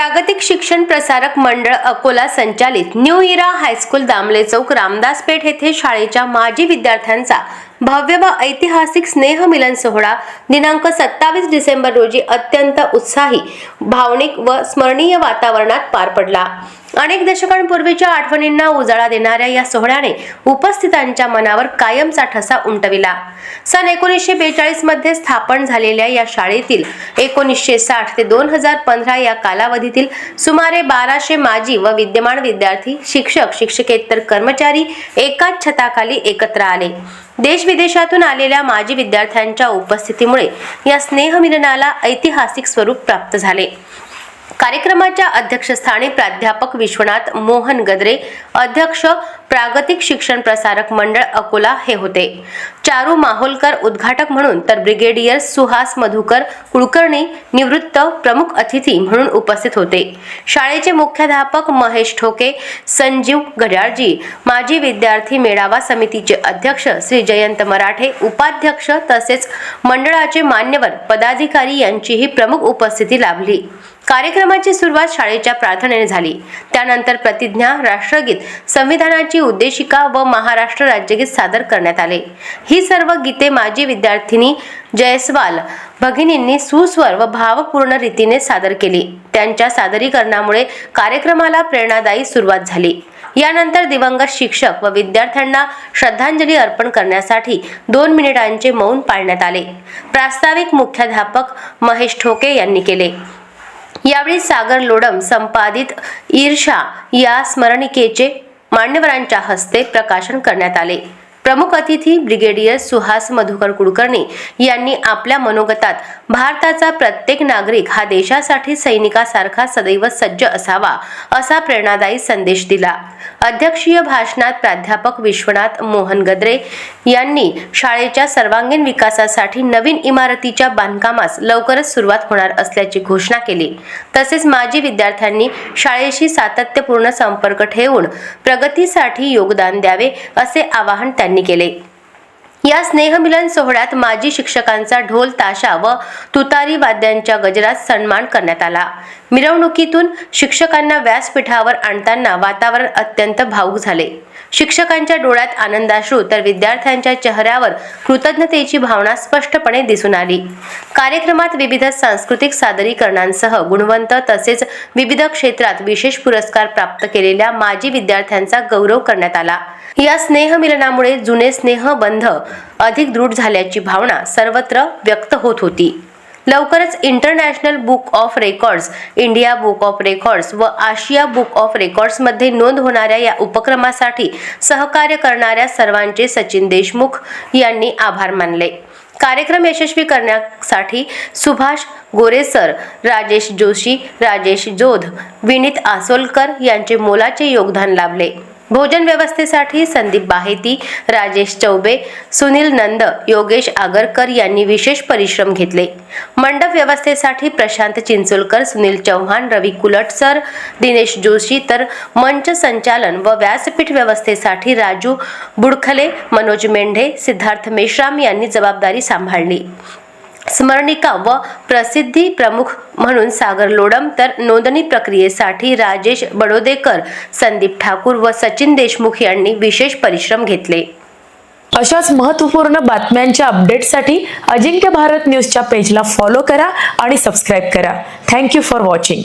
प्रागतिक शिक्षण प्रसारक मंडळ अकोला संचालित New Era high school Damle चौक रामदास पेठ येथे शाळेच्या माजी विद्यार्थ्यांचा भव्य व ऐतिहासिक स्नेह मिलन सोहळा दिनांक सत्तावीस डिसेंबर रोजी अत्यंत उत्साही भावनिक व स्मरणीय वातावरणात पार पडला. अनेक दशकांपूर्वीच्या आठवणींना उजाळा देणाऱ्या या सोहळ्याने उपस्थितांच्या मनावर कायमचा ठसा उमटविला. सन एकोणीसशे बेचाळीसमध्ये स्थापन झालेल्या या शाळेतील एकोणीसशे साठ ते दोन हजार पंधरा या कालावधीतील सुमारे बाराशे माजी व विद्यमान विद्यार्थी शिक्षक शिक्षकेतर कर्मचारी एकाच छताखाली एकत्र आले. देश विदेशातून आलेल्या माजी विद्यार्थ्यांच्या उपस्थितीमुळे या स्नेहमिलनाला ऐतिहासिक स्वरूप प्राप्त झाले. कार्यक्रमाच्या अध्यक्षस्थानी प्राध्यापक विश्वनाथ मोहन गद्रे अध्यक्ष प्रागतिक शिक्षण प्रसारक मंडळ अकोला हे होते. चारू माहोलकर उद्घाटक म्हणून तर ब्रिगेडियर सुहास मधुकर कुलकर्णी निवृत्त प्रमुख अतिथी म्हणून उपस्थित होते. शाळेचे मुख्याध्यापक महेश ठोके संजीव घड्याळजी माजी विद्यार्थी मेळावा समितीचे अध्यक्ष श्री जयंत मराठे उपाध्यक्ष तसेच मंडळाचे मान्यवर पदाधिकारी यांचीही प्रमुख उपस्थिती लाभली. कार्यक्रमाची सुरुवात शाळेच्या प्रार्थनेने झाली. त्यानंतर प्रतिज्ञा राष्ट्रगीत संविधानाची उद्देशिका व महाराष्ट्र राज्यगीत सादर करण्यात आले. ही सर्व गीते माजी विद्यार्थिनी जयस्वाल भगिनींनी सुस्वर व भावपूर्ण रीतीने सादर केली. त्यांच्या सादरीकरणामुळे कार्यक्रमाला प्रेरणादायी सुरुवात झाली. यानंतर दिवंगत शिक्षक व विद्यार्थ्यांना श्रद्धांजली अर्पण करण्यासाठी दोन मिनिटांचे मौन पाळण्यात आले. प्रास्ताविक मुख्याध्यापक महेश ठोके यांनी केले. यावेळी सागर लोडम संपादित ईर्षा या स्मरणिकेचे मान्यवरांच्या हस्ते प्रकाशन करण्यात आले. प्रमुख अतिथी ब्रिगेडियर सुहास मधुकर कुलकर्णी यांनी आपल्या मनोगतात भारताचा प्रत्येक नागरिक हा देशासाठी सैनिकासारखा सदैव सज्ज असावा असा प्रेरणादायी संदेश दिला. अध्यक्षीय भाषणात प्राध्यापक विश्वनाथ मोहन गद्रे यांनी शाळेच्या सर्वांगीण विकासासाठी नवीन इमारतीच्या बांधकामास लवकरच सुरुवात होणार असल्याची घोषणा केली. तसेच माजी विद्यार्थ्यांनी शाळेशी सातत्यपूर्ण संपर्क ठेवून प्रगतीसाठी योगदान द्यावे असे आवाहन त्यांनी केले. या स्नेहमिलन सोहळ्यात माजी शिक्षकांचा ढोल ताशा व तुतारी वाद्यांच्या गजरात सन्मान करण्यात आला. मिरवणुकीतून शिक्षकांना व्यासपीठावर आणताना वातावरण अत्यंत भावूक झाले. शिक्षकांच्या डोळ्यात आनंदाश्रू तर विद्यार्थ्यांच्या चेहऱ्यावर कृतज्ञतेची भावना स्पष्टपणे दिसून आली. कार्यक्रमात विविध सांस्कृतिक सादरीकरणांसह गुणवंत तसेच विविध क्षेत्रात विशेष पुरस्कार प्राप्त केलेल्या माजी विद्यार्थ्यांचा गौरव करण्यात आला. या स्नेहमिलनामुळे जुने स्नेहबंध अधिक दृढ झाल्याची भावना सर्वत्र व्यक्त होत होती. लवकरच International Book of Records India Book of Records व आशिया बुक ऑफ रेकॉर्ड्समध्ये नोंद होणाऱ्या या उपक्रमासाठी सहकार्य करणाऱ्या सर्वांचे सचिन देशमुख यांनी आभार मानले. कार्यक्रम यशस्वी करण्यासाठी सुभाष गोरेसर राजेश जोशी राजेश जोध विनीत आसोलकर यांचे मोलाचे योगदान लाभले. भोजन व्यवस्थेसाठी संदीप बाहेती राजेश चौबे सुनील नंद योगेश आगरकर यांनी विशेष परिश्रम घेतले. मंडप व्यवस्थेसाठी प्रशांत चिंचोलकर सुनील चव्हाण रवी कुलटसर दिनेश जोशी तर मंच संचालन व व्यासपीठ व्यवस्थेसाठी राजू बुडखले मनोज मेंढे सिद्धार्थ मेश्राम यांनी जबाबदारी सांभाळली. स्मरणिका व प्रसिद्धी प्रमुख म्हणून सागर लोडम तर नोंदणी प्रक्रियेसाठी राजेश बडोदेकर संदीप ठाकूर व सचिन देशमुख यांनी विशेष परिश्रम घेतले. अशाच महत्त्वपूर्ण बातम्यांच्या अपडेटसाठी अजिंक्य भारत न्यूजच्या पेजला फॉलो करा आणि सबस्क्राईब करा. Thank you for watching.